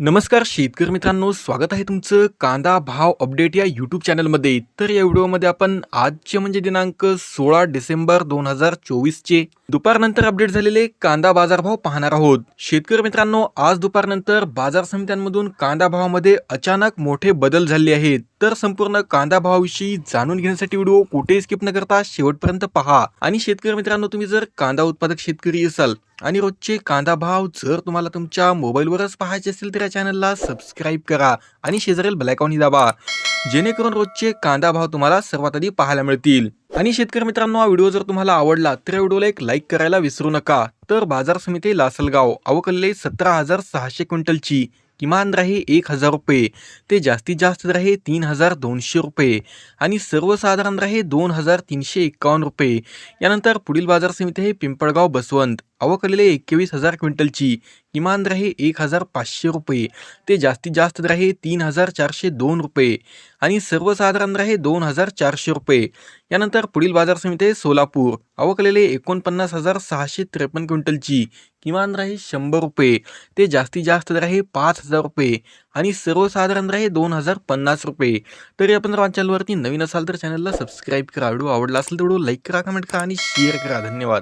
नमस्कार शेतकरी मित्रांनो स्वागत आहे तुमचं कांदा भाव अपडेट या यूट्यूब चॅनलमध्ये तर या व्हिडिओमध्ये आपण आजचे म्हणजे दिनांक सोळा डिसेंबर दोन हजार चोवीसचे दुपारनंतर अपडेट झालेले कांदा बाजारभाव पाहणार आहोत. शेतकरी मित्रांनो आज दुपारनंतर बाजार समित्यांमधून कांदा भावामध्ये अचानक मोठे बदल झाले आहेत. तर संपूर्ण कांदा भावाविषयी जाणून घेण्यासाठी व्हिडिओ कुठेही स्किप न करता शेवटपर्यंत पहा. आणि शेतकरी मित्रांनो तुम्ही जर कांदा उत्पादक शेतकरी असाल आणि रोजचे कांदा भाव जर तुम्हाला तुमच्या मोबाईलवरच पाहायचे असेल तर या चॅनलला सबस्क्राईब करा आणि शेजारील बेलायकॉनही दाबा. जेणेकरून रोजचे कांदा भाव तुम्हाला सर्वात आधी पाहायला मिळतील. आणि शेतकरी मित्रांनो हा व्हिडिओ जर तुम्हाला आवडला तर या व्हिडिओला एक लाईक करायला विसरू नका. तर बाजार समिती लासलगाव अवकल्ले सतरा हजार सहाशे क्विंटलची. किमान राहे एक हजार रुपये. ते जास्तीत जास्त राहे तीन हजार दोनशे रुपये. आणि सर्वसाधारण राहे दोन हजार तीनशे एक्कावन्न रुपये. यानंतर पुढील बाजार समिती आहे पिंपळगाव बसवंत. अवकलेले एकवीस हजार क्विंटलची. किमान राहे एक हजार पाचशे रुपये. ते जास्तीत जास्त राहे तीन हजार चारशे दोन रुपये. आणि सर्वसाधारण राहे दोन हजार चारशे रुपये. यानंतर पुढील बाजार समिती आहे सोलापूर. अवकलेले एकोणपन्नास हजार सहाशे त्रेपन्न क्विंटलची किमान राहे शंभर रुपये. ते जास्तीत जास्त राहे पाच हजार रुपये. आणि सर्वसाधारण राहे दोन हजार पन्नास रुपये. तरी आपण जर चॅनलवरती नवीन असाल तर चॅनलला सबस्क्राईब करा. व्हिडिओ आवडला असेल तर व्हिडिओ लाईक करा कमेंट करा आणि शेअर करा. धन्यवाद.